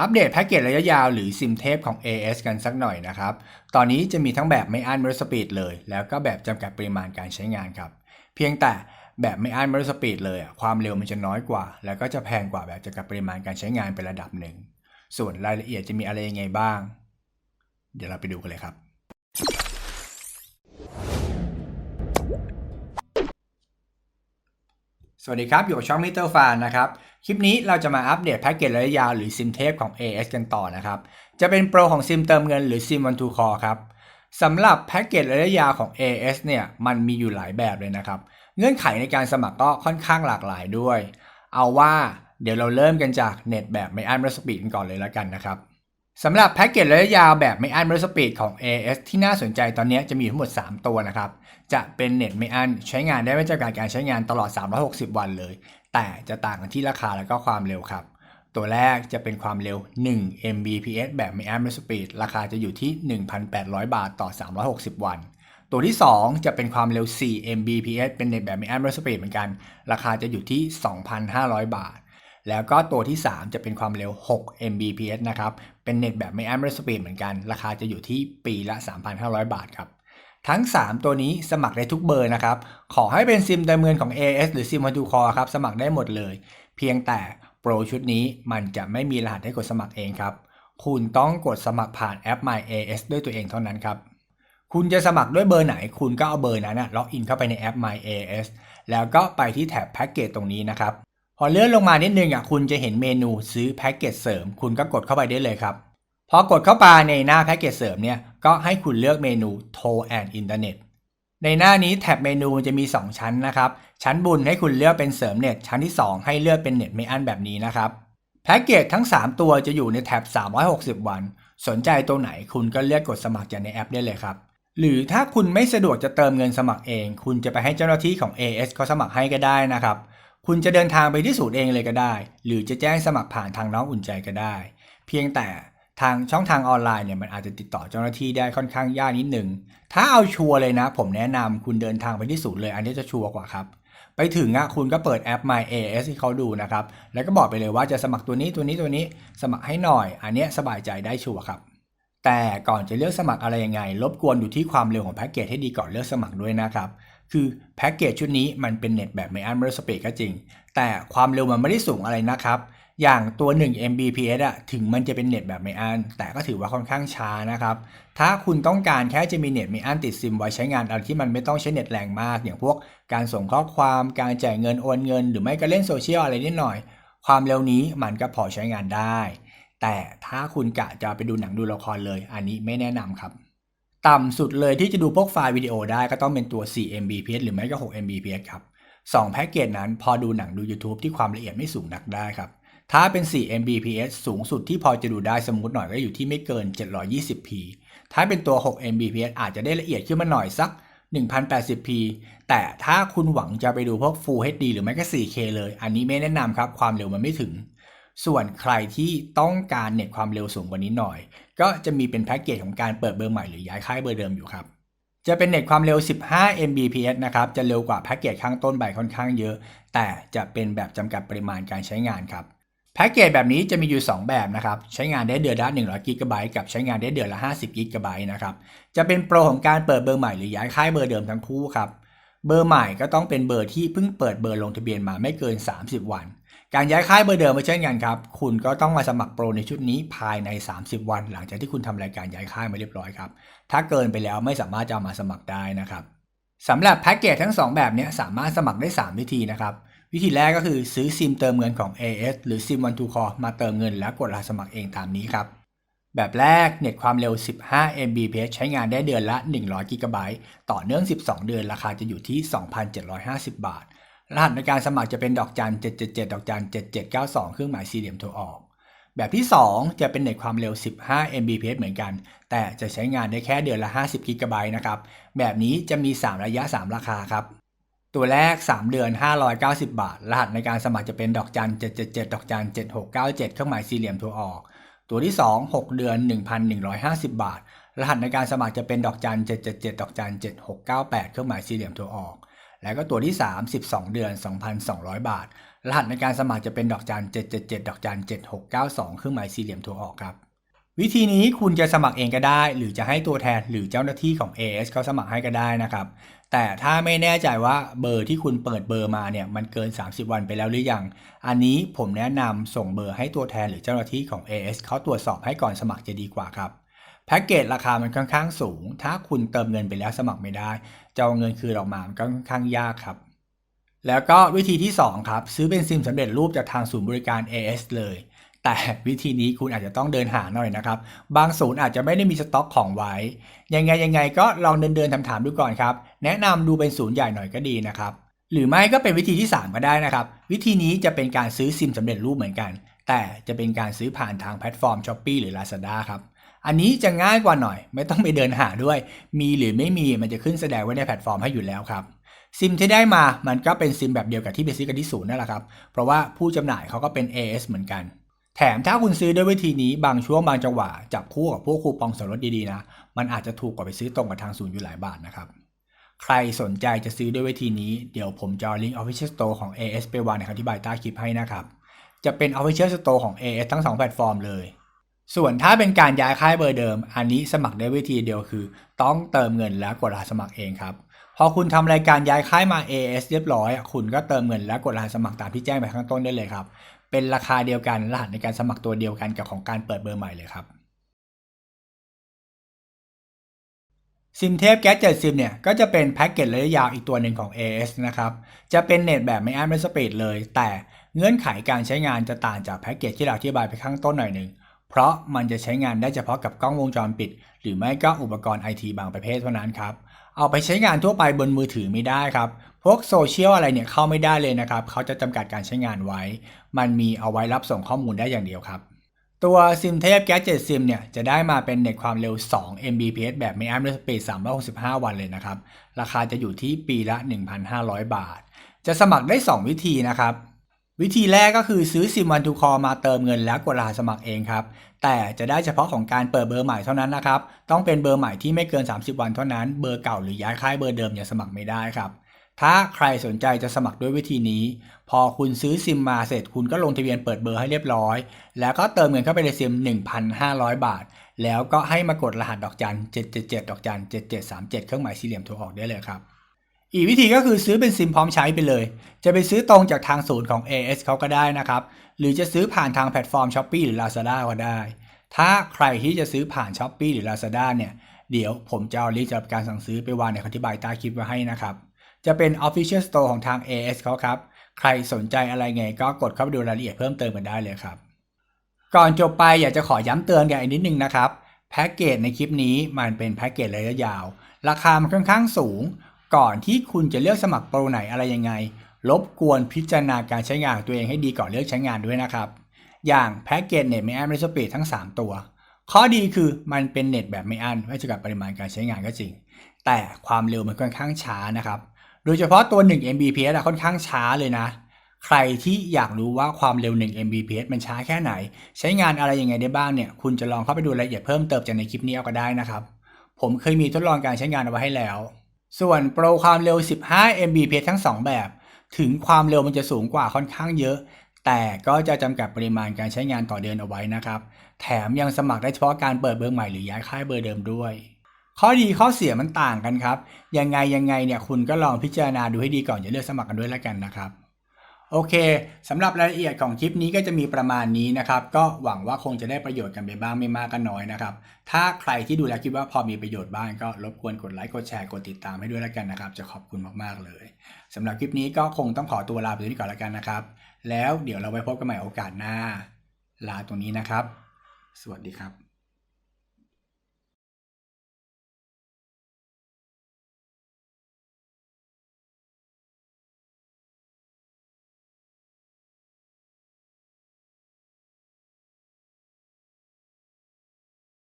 อัปเดตแพ็กเกจระยะยาวหรือซิมเทปของ AS กันสักหน่อยนะครับ ตอนนี้จะมีทั้งแบบไม่อั้นม่ลสปีดเลย แล้วก็แบบจำกัดปริมาณการใช้งานครับ เพียงแต่แบบไม่อั้นม่ลสปีดเลยอะความเร็วมันจะน้อยกว่า แล้วก็จะแพงกว่าแบบจำกัดปริมาณการใช้งานเป็นระดับหนึ่ง ส่วนรายละเอียดจะมีอะไรยังไงบ้าง เดี๋ยวเราไปดูกันเลยครับ สวัสดีครับ อยู่กับช่องมิเตอร์ฟานนะครับ คลิปนี้เราจะมาอัปเดตแพ็กเกจระยะยาวหรือซิมเทปของ AS กันต่อนะครับ จะเป็นโปรของซิมเติมเงินหรือซิมวันทูคอครับสำหรับแพ็กเกจระยะยาวของ AS เนี่ยมันมีอยู่หลายแบบเลยนะครับ เงื่อนไขในการสมัครก็ค่อนข้างหลากหลายด้วย เอาว่าเดี๋ยวเราเริ่มกันจากเน็ตแบบไม่อั้นไม่สปีดกันก่อนเลยแล้วกันนะครับ สำหรับแพ็กเกจระยะยาวแบบไม่อั้นไม่สปีดของ AS ที่น่าสนใจตอนนี้จะมีทั้งหมด 3 ตัวนะครับ จะเป็นเน็ตไม่อั้นใช้งานได้ไม่จำกัดการใช้งานตลอด 360 วันเลย แต่จะต่างกันที่ราคาและก็ความเร็วครับ ตัวแรกจะเป็นความเร็ว 1 Mbps แบบไม่อั้นไม่สปีดราคาจะอยู่ที่ 1,800 บาทต่อ 360 วัน ตัวที่ 2 จะเป็นความเร็ว 4 Mbps เป็นเน็ตแบบไม่อั้นไม่สปีดเหมือนกัน ราคาจะอยู่ที่ 2,500 บาท แล้วก็ตัวที่ 3 จะเป็นความเร็ว 6 Mbps นะครับ เป็นเน็ตแบบไม่อั้นไม่สปีดเหมือนกัน ราคาจะอยู่ที่ปีละ 3,500 บาทครับ ทั้ง 3 ตัวนี้สมัครได้ทุกเบอร์นะครับ ขอให้เป็นซิมเติมเงินของ AS หรือซิมวันทูคอครับ สมัครได้หมดเลย เพียงแต่โปรชุดนี้มันจะไม่มีรหัสให้กดสมัครเองครับ คุณต้องกดสมัครผ่านแอป My AS ด้วยตัวเองเท่านั้นครับคุณจะสมัครด้วยเบอร์ไหน คุณก็เอาเบอร์นั้นนะล็อกอินเข้าไปในแอป My AS แล้วก็ไปที่แท็บแพ็กเกจตรงนี้นะครับ พอเลื่อนลงมานิดนึงอะคุณจะเห็นเมนูซื้อแพ็กเกจเสริม คุณก็กดเข้าไปได้เลยครับพอกดเข้าไปในหน้าแพ็กเกจเสริมเนี่ยก็ให้คุณเลือกเมนู โทรแอนด์อินเทอร์เน็ตในหน้านี้แท็บเมนูจะมี 2 ชั้นนะครับ ชั้นบนให้คุณเลือกเป็นเสริมเน็ต ชั้นที่ 2 ให้เลือกเป็นเน็ตไม่อั้นแบบนี้นะครับ แพ็กเกจทั้ง 3 ตัวจะอยู่ในแท็บ 360 วัน สนใจตัวไหนคุณก็เลือกกดสมัครจากในแอปได้เลยครับ หรือถ้าคุณไม่สะดวกจะเติมเงินสมัครเอง คุณจะไปให้เจ้าหน้าที่ของ AS เขาสมัครให้ก็ได้นะครับ คุณจะเดินทางไปที่ศูนย์เองเลยก็ได้ หรือจะแจ้งสมัครผ่านทางน้องอุ่นใจก็ได้ เพียงแต่ทางช่องทางออนไลน์เนี่ยมันอาจจะติดต่อเจ้าหน้าที่ได้ค่อนข้างยากนิดหนึ่ง ถ้าเอาชัวร์เลยนะ ผมแนะนำคุณเดินทางไปที่ศูนย์เลย อันนี้จะชัวร์กว่าครับ ไปถึงอะคุณก็เปิดแอป My AS ให้เขาดูนะครับ แล้วก็บอกไปเลยว่าจะสมัครตัวนี้ตัวนี้ตัวนี้สมัครให้หน่อย อันเนี้ยสบายใจได้ชัวร์ครับ แต่ก่อนจะเลือกสมัครอะไรยังไงรบกวนดูที่ความเร็วของแพ็กเกจให้ดีก่อนเลือกสมัครด้วยนะครับ คือแพ็กเกจชุดนี้มันเป็นเน็ตแบบไม่อันเบอร์สปีดก็จริง แต่ความเร็วมันไม่ได้สูงอะไรนะครับ อย่างตัว 1 Mbps อะถึงมันจะเป็นเน็ตแบบไม่อันแต่ก็ถือว่าค่อนข้างช้านะครับ ถ้าคุณต้องการแค่จะมีเน็ตไม่อันติดซิมไว้ใช้งานอะไรที่มันไม่ต้องใช้เน็ตแรงมาก อย่างพวกการส่งข้อความการจ่ายเงินโอนเงิน หรือไม่ก็เล่นโซเชียลอะไรนิดหน่อย ความเร็วนี้มันก็พอใช้งานได้ แต่ถ้าคุณกะจะไปดูหนังดูละครเลย อันนี้ไม่แนะนำครับ ต่ำสุดเลยที่จะดูพวกไฟล์วิดีโอได้ก็ต้องเป็นตัว 4 Mbps หรือไม่ก็ 6 Mbps ครับสองแพ็กเกจนั้นพอดูหนังดู YouTube ที่ความละเอียดไม่สูงนักได้ครับ ถ้าเป็น 4 Mbps สูงสุดที่พอจะดูได้สมมติหน่อยก็อยู่ที่ไม่เกิน 720p ถ้าเป็นตัว 6 Mbps อาจจะได้ละเอียดขึ้นมาหน่อยสัก 1080p แต่ถ้าคุณหวังจะไปดูพวก Full HD หรือไม่ก็ 4K เลย อันนี้ไม่แนะนำครับ ความเร็วมันไม่ถึง ส่วนใครที่ต้องการเน็ตความเร็วสูงกว่านี้หน่อย ก็จะมีเป็นแพ็กเกจของการเปิดเบอร์ใหม่หรือย้ายค่ายเบอร์เดิมอยู่ครับจะเป็นเน็ตความเร็ว 15 Mbps นะครับ จะเร็วกว่าแพ็กเกจข้างต้นใบค่อนข้างเยอะ แต่จะเป็นแบบจำกัดปริมาณการใช้งานครับ แพ็กเกจแบบนี้จะมีอยู่ 2 แบบนะครับ ใช้งานได้เดือนละ100 g b กับใช้งานได้เดือนละ 50 g b นะครับ จะเป็นโปรของการเปิดเบอร์ใหม่หรือย้ายค่ายเบอร์เดิมทั้งคู่ครับ เบอร์ใหม่ก็ต้องเป็นเบอร์ที่เพิ่งเปิดเบอร์ลงทะเบียนมาไม่เกิน 30 วัน การย้ายค่ายเบอร์เดิมมาเช่นกันครับ คุณก็ต้องมาสมัครโปรในชุดนี้ภายใน 30 วัน หลังจากที่คุณทำรายการย้ายค่ายมาเรียบร้อยครับ ถ้าเกินไปแล้วไม่สามารถจะมาสมัครได้นะครับสำหรับแพ็กเกจทั้ง 2 แบบนี้สามารถสมัครได้ 3 วิธีนะครับ วิธีแรกก็คือซื้อซิมเติมเงินของ AS หรือซิม One to Call มาเติมเงินแล้วกดรหัสสมัครเองตามนี้ครับแบบแรกเน็ตความเร็ว 15 Mbps ใช้งานได้เดือนละ 100 g b ต่อเนื่อง 12 เดือน ราคาจะอยู่ที่ 2,750 บาท รหัสในการสมัครจะเป็นดอกจัน 777 ดอกจัน 7792 เครื่องหมายสี่เหลี่ยมโทรออก แบบที่ 2 จะเป็นเน็ตความเร็ว 15 Mbps เหมือนกัน แต่จะใช้งานได้แค่เดือนละ 50 g b นะครับ แบบนี้จะมี 3 ระยะ 3 ราคาครับ ตัวแรก 3 เดือน 590 บาท รหัสในการสมัครจะเป็นดอกจัน 777 ดอกจัน 7697 เครื่องหมายสี่เหลี่ยมโทรออก ตัวที่ 2 6 เดือน 1,150 บาท รหัสในการสมัครจะเป็นดอกจัน 777 ดอกจัน 7698 เครื่องหมายสี่เหลี่ยมโทรออก แล้วก็ตัวที่ 3 12 เดือน 2,200 บาท รหัสในการสมัครจะเป็นดอกจัน 777 ดอกจัน 7692 เครื่องหมายสี่เหลี่ยมโทรออกครับ วิธีนี้คุณจะสมัครเองก็ได้ หรือจะให้ตัวแทนหรือเจ้าหน้าที่ของ AS เขาสมัครให้ก็ได้นะครับ แต่ถ้าไม่แน่ใจว่าเบอร์ที่คุณเปิดเบอร์มาเนี่ยมันเกิน 30 วันไปแล้วหรือยัง อันนี้ผมแนะนำส่งเบอร์ให้ตัวแทนหรือเจ้าหน้าที่ของ AS เขาตรวจสอบให้ก่อนสมัครจะดีกว่าครับแพ็กเกจราคามันค่อนข้างสูง ถ้าคุณเติมเงินไปแล้วสมัครไม่ได้ จะเอาเงินคืนออกมามันก็ค่อนข้างยากครับ แล้วก็วิธีที่ 2 ครับ ซื้อเป็นซิมสำเร็จรูปจากทางศูนย์บริการ AS เลย แต่วิธีนี้คุณอาจจะต้องเดินหาหน่อยนะครับ บางศูนย์อาจจะไม่ได้มีสต็อกของไว้ ยังไงยังไงก็ลองเดินเดินถามๆดูก่อนครับ แนะนำดูเป็นศูนย์ใหญ่หน่อยก็ดีนะครับ หรือไม่ก็เป็นวิธีที่ 3 ก็ได้นะครับ วิธีนี้จะเป็นการซื้อซิมสำเร็จรูปเหมือนกัน แต่จะเป็นการซื้อผ่านทางแพลตฟอร์ม s h อ p e e หรือ Lazada ครับ อันนี้จะง่ายกว่าหน่อย ไม่ต้องไปเดินหาด้วย มีหรือไม่มีมันจะขึ้นแสดงไว้ในแพลตฟอร์มให้อยู่แล้วครับซิมที่ได้มามันก็เป็นซิมแบบเดียวกับที่ไปซื้อกันที่ศูนย์นั่นแหละครับ เพราะว่าผู้จำหน่ายเขาก็เป็น AS เหมือนกัน แถมถ้าคุณซื้อด้วยวิธีนี้บางช่วงบางจังหวะจับคู่กับพวกคูปองส่วนลดดีๆนะ มันอาจจะถูกกว่าไปซื้อตรงกับทางศูนย์อยู่หลายบาทนะครับ ใครสนใจจะซื้อด้วยวิธีนี้เดี๋ยวผมจะลิงก์ Official Store ของ AS ไปวางในคำอธิบายใต้คลิปให้นะครับ จะเป็น Official Store ของ AS ทั้ง 2 แพลตฟอร์มเลย ส่วนถ้าเป็นการย้ายค่ายเบอร์เดิม อันนี้สมัครได้วิธีเดียวคือ ต้องเติมเงินและกดรหัสสมัครเองครับ พอคุณทำรายการย้ายค่ายมา AS เรียบร้อย คุณก็เติมเงินและกดรหัสสมัครตามที่แจ้งไปข้างต้นได้เลยครับ เป็นราคาเดียวกันรหัสในการสมัครตัวเดียวกันกับของการเปิดเบอร์ใหม่เลยครับซิมเทพแก๊สเจ็ดซิมเนี่ยก็จะเป็นแพ็กเกจระยะยาวอีกตัวหนึ่งของ AS นะครับ จะเป็นเน็ตแบบไม่อั้นไม่สปีดเลย แต่เงื่อนไขการใช้งานจะต่างจากแพ็กเกจที่เราอธิบายไปข้างต้นหน่อยหนึ่ง เพราะมันจะใช้งานได้เฉพาะกับกล้องวงจรปิด หรือไม่ก็อุปกรณ์ไอทีบางประเภทเท่านั้นครับ เอาไปใช้งานทั่วไปบนมือถือไม่ได้ครับ พวกโซเชียลอะไรเนี่ยเข้าไม่ได้เลยนะครับ เขาจะจำกัดการใช้งานไว้ มันมีเอาไว้รับส่งข้อมูลได้อย่างเดียวครับ ตัวซิมเทพแก๊ส7ซิมเนี่ยจะได้มาเป็นเน็ตความเร็ว 2 Mbps แบบไม่อั้นด้วยสปีด365 วันเลยนะครับ ราคาจะอยู่ที่ปีละ 1,500 บาท จะสมัครได้ 2 วิธีนะครับ วิธีแรกก็คือซื้อซิมวันทูคอมาเติมเงินแล้วกดรหัสสมัครเองครับ แต่จะได้เฉพาะของการเปิดเบอร์ใหม่เท่านั้นนะครับ ต้องเป็นเบอร์ใหม่ที่ไม่เกิน 30 วันเท่านั้น เบอร์เก่าหรือย้ายค่ายเบอร์เดิมอย่าสมัครไม่ได้ครับ ถ้าใครสนใจจะสมัครด้วยวิธีนี้ พอคุณซื้อซิมมาเสร็จคุณก็ลงทะเบียนเปิดเบอร์ให้เรียบร้อย แล้วก็เติมเงินเข้าไปในซิม 1,500 บาท แล้วก็ให้มากดรหัสดอกจัน 777 ดอกจัน 7737 เครื่องหมายสี่เหลี่ยมโทรออกได้เลยครับ อีกวิธีก็คือซื้อเป็นซิมพร้อมใช้ไปเลย จะไปซื้อตรงจากทางศูนย์ของ AS เขาก็ได้นะครับ หรือจะซื้อผ่านทางแพลตฟอร์ม s h อ p e e หรือ Lazada ก็ได้ ถ้าใครที่จะซื้อผ่าน s h อ p e e หรือ Lazada เนี่ย เดี๋ยวผมจะเอาลิงก์สำหรับการสั่งซื้อไปวางในคอธิบายใต้คลิปไว้ให้นะครับ จะเป็น Official Store ของทาง AS เขาครับ ใครสนใจอะไรไงก็กดเข้าไปดูรายละเอียดเพิ่มเติมกันได้เลยครับ ก่อนจบไปอยากจะขอย้ำเตือนกันอีกนิดนึงนะครับ แพ็กเกจในคลิปนี้มันเป็นแพ็กเกจระยะยาว ราคามันค่อนข้างสูง ก่อนที่คุณจะเลือกสมัครโปรไหนอะไรยังไง รบกวนพิจารณาการใช้งานของตัวเองให้ดีก่อนเลือกใช้งานด้วยนะครับ อย่างแพ็กเกจเน็ตไม่อันไม่สปีดทั้ง 3 ตัว ข้อดีคือมันเป็นเน็ตแบบไม่อันไม่จำกัดปริมาณการใช้งานก็จริง แต่ความเร็วมันค่อนข้างช้านะครับ โดยเฉพาะตัว 1 Mbps อะค่อนข้างช้าเลยนะ ใครที่อยากรู้ว่าความเร็ว 1 Mbps มันช้าแค่ไหน ใช้งานอะไรยังไงได้บ้างเนี่ย คุณจะลองเข้าไปดูรายละเอียดเพิ่มเติมจากในคลิปนี้เอาก็ได้นะครับ ผมเคยมีทดลองการใช้งานเอาไว้ให้แล้ว ส่วนโปรความเร็ว 15 Mbps ทั้ง 2 แบบ ถึงความเร็วมันจะสูงกว่าค่อนข้างเยอะ แต่ก็จะจำกัดปริมาณการใช้งานต่อเดือนเอาไว้นะครับ แถมยังสมัครได้เฉพาะการเปิดเบอร์ใหม่หรือย้ายค่ายเบอร์เดิมด้วย ข้อดีข้อเสียมันต่างกันครับ ยังไงยังไงเนี่ยคุณก็ลองพิจารณาดูให้ดีก่อนอย่าเลือกสมัครกันด้วยแล้วกันนะครับ โอเคสำหรับรายละเอียดของคลิปนี้ก็จะมีประมาณนี้นะครับ ก็หวังว่าคงจะได้ประโยชน์กันไปบ้างไม่มากก็น้อยนะครับ ถ้าใครที่ดูแล้วคิดว่าพอมีประโยชน์บ้างก็รบกวนกดไลค์กดแชร์กดติดตามให้ด้วยแล้วกันนะครับ จะขอบคุณมากๆเลยสำหรับคลิปนี้ก็คงต้องขอตัวลาไปนี่ก่อนแล้วกันนะครับ แล้วเดี๋ยวเราไว้พบกันใหม่โอกาสหน้า ลาตรงนี้นะครับ สวัสดีครับ